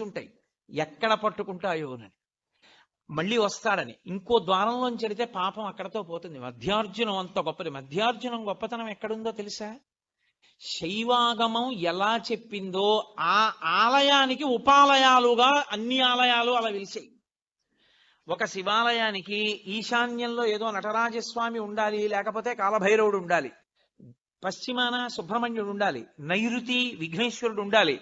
ఉంటాయి ఎక్కడ పట్టుకుంటాయోనని మళ్ళీ వస్తాడని. ఇంకో ద్వారంలోంచి చెడితే పాపం అక్కడతో పోతుంది. మధ్యార్జునం అంత గొప్పది. మధ్యార్జునం గొప్పతనం ఎక్కడుందో తెలుసా? శైవాగమం ఎలా చెప్పిందో ఆ ఆలయానికి ఉపాలయాలుగా అన్ని ఆలయాలు అలా పిలిచాయి ఒక శివాలయానికి ఈశాన్యంలో ఏదో నటరాజస్వామి ఉండాలి లేకపోతే కాలభైరవుడు ఉండాలి. పశ్చిమాన సుబ్రహ్మణ్యుడు ఉండాలి. నైరుతి విఘ్నేశ్వరుడు ఉండాలి.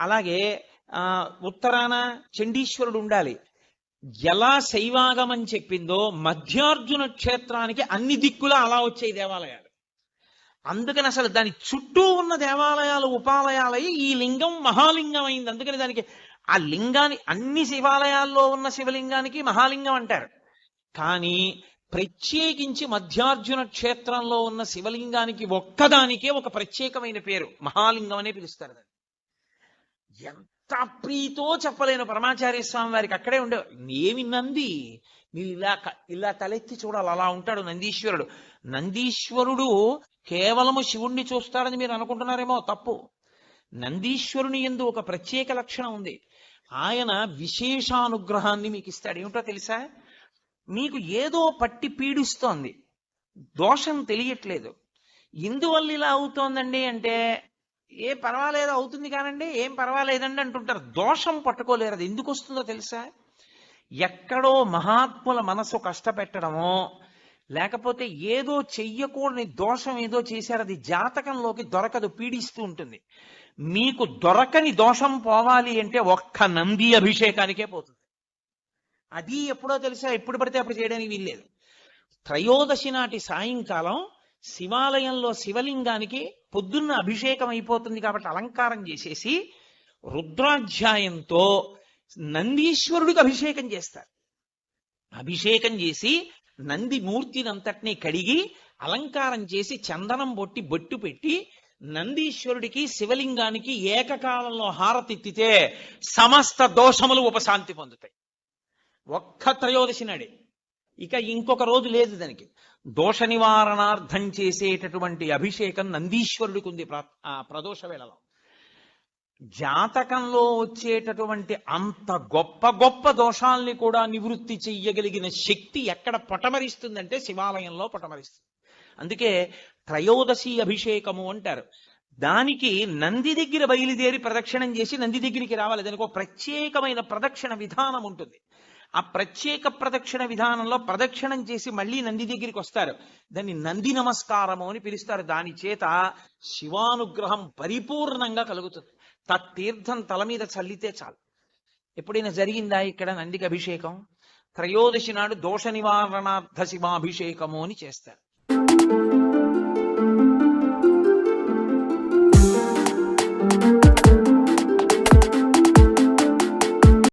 అలాగే ఆ ఉత్తరాన చండీశ్వరుడు ఉండాలి. ఎలా శైవాగమం చెప్పిందో మధ్యార్జున క్షేత్రానికి అన్ని దిక్కులా అలా వచ్చే దేవాలయాలు. అందుకని అసలు దాని చుట్టూ ఉన్న దేవాలయాలు ఉపాలయాలై ఈ లింగం మహాలింగం అయింది అందుకని దానికి ఆ లింగాన్ని అన్ని శివాలయాల్లో ఉన్న శివలింగానికి మహాలింగం అంటారు. కానీ ప్రత్యేకించి మధ్యార్జున క్షేత్రంలో ఉన్న శివలింగానికి ఒక్కదానికే ఒక ప్రత్యేకమైన పేరు. మహాలింగం అనే పిలుస్తారు దాన్ని. ఎంత ప్రీతో చెప్పలేను పరమాచార్య స్వామి వారికి అక్కడే ఉండేవారు ఏమి నంది. మీరు ఇలా ఇలా తలెత్తి చూడాలి అలా ఉంటాడు నందీశ్వరుడు. నందీశ్వరుడు కేవలము శివుణ్ణి చూస్తాడని మీరు అనుకుంటున్నారేమో తప్పు. నందీశ్వరుని ఎందు ఒక ప్రత్యేక లక్షణం ఉంది. ఆయన విశేషానుగ్రహాన్ని మీకు ఇస్తాడు. ఏమిటో తెలుసా? మీకు ఏదో పట్టి పీడిస్తోంది. దోషం తెలియట్లేదు. ఎందువల్ల ఇలా అవుతోందండి అంటే ఏ పర్వాలేదు అవుతుంది కానండి ఏం పర్వాలేదండి అంటుంటారు. దోషం పట్టుకోలేరు. అది ఎందుకు వస్తుందో తెలుసా? ఎక్కడో మహాత్ముల మనసు కష్టపెట్టడమో లేకపోతే ఏదో చెయ్యకూడని దోషం ఏదో చేశారు అది జాతకంలోకి దొరకదు పీడిస్తూ ఉంటుంది. మీకు దొరకని దోషం పోవాలి అంటే ఒక్క నంది అభిషేకానికే పోతుంది. అది ఎప్పుడో తెలుసా? ఎప్పుడు పడితే అప్పుడు చేయడానికి వీల్లేదు. త్రయోదశి నాటి సాయంకాలం శివాలయంలో శివలింగానికి పొద్దున్న అభిషేకం అయిపోతుంది కాబట్టి అలంకారం చేసేసి రుద్రాధ్యాయంతో నందీశ్వరుడికి అభిషేకం చేస్తారు. అభిషేకం చేసి నంది మూర్తినంతటినీ కడిగి అలంకారం చేసి చందనం బొట్టి బొట్టు పెట్టి నందీశ్వరుడికి శివలింగానికి ఏకకాలంలో హారతిత్తితే సమస్త దోషములు ఉపశాంతి పొందుతాయి. ఒక్క త్రయోదశి నాడే. ఇక ఇంకొక రోజు లేదు దానికి. దోష నివారణార్థం చేసేటటువంటి అభిషేకం నందీశ్వరుడికి ఉంది ప్రదోష వేళలో. జాతకంలో వచ్చేటటువంటి అంత గొప్ప గొప్ప దోషాల్ని కూడా నివృత్తి చెయ్యగలిగిన శక్తి ఎక్కడ పటమరిస్తుందంటే శివాలయంలో పటమరిస్తుంది. అందుకే త్రయోదశి అభిషేకము అంటారు. దానికి నంది దగ్గర బయలుదేరి ప్రదక్షిణం చేసి నంది దగ్గరికి రావాలి. దానికి ఒక ప్రత్యేకమైన ప్రదక్షిణ విధానం ఉంటుంది. ఆ ప్రత్యేక ప్రదక్షిణ విధానంలో ప్రదక్షిణం చేసి మళ్ళీ నంది దగ్గరికి వస్తారు. దాన్ని నంది నమస్కారము అని పిలుస్తారు. దాని చేత శివానుగ్రహం పరిపూర్ణంగా కలుగుతుంది. తత్తీర్థం తల మీద చల్లితే చాలు. ఎప్పుడైనా జరిగిందా ఇక్కడ నందికి అభిషేకం? త్రయోదశి నాడు దోష నివారణార్థ శివాభిషేకము అని చేస్తారు.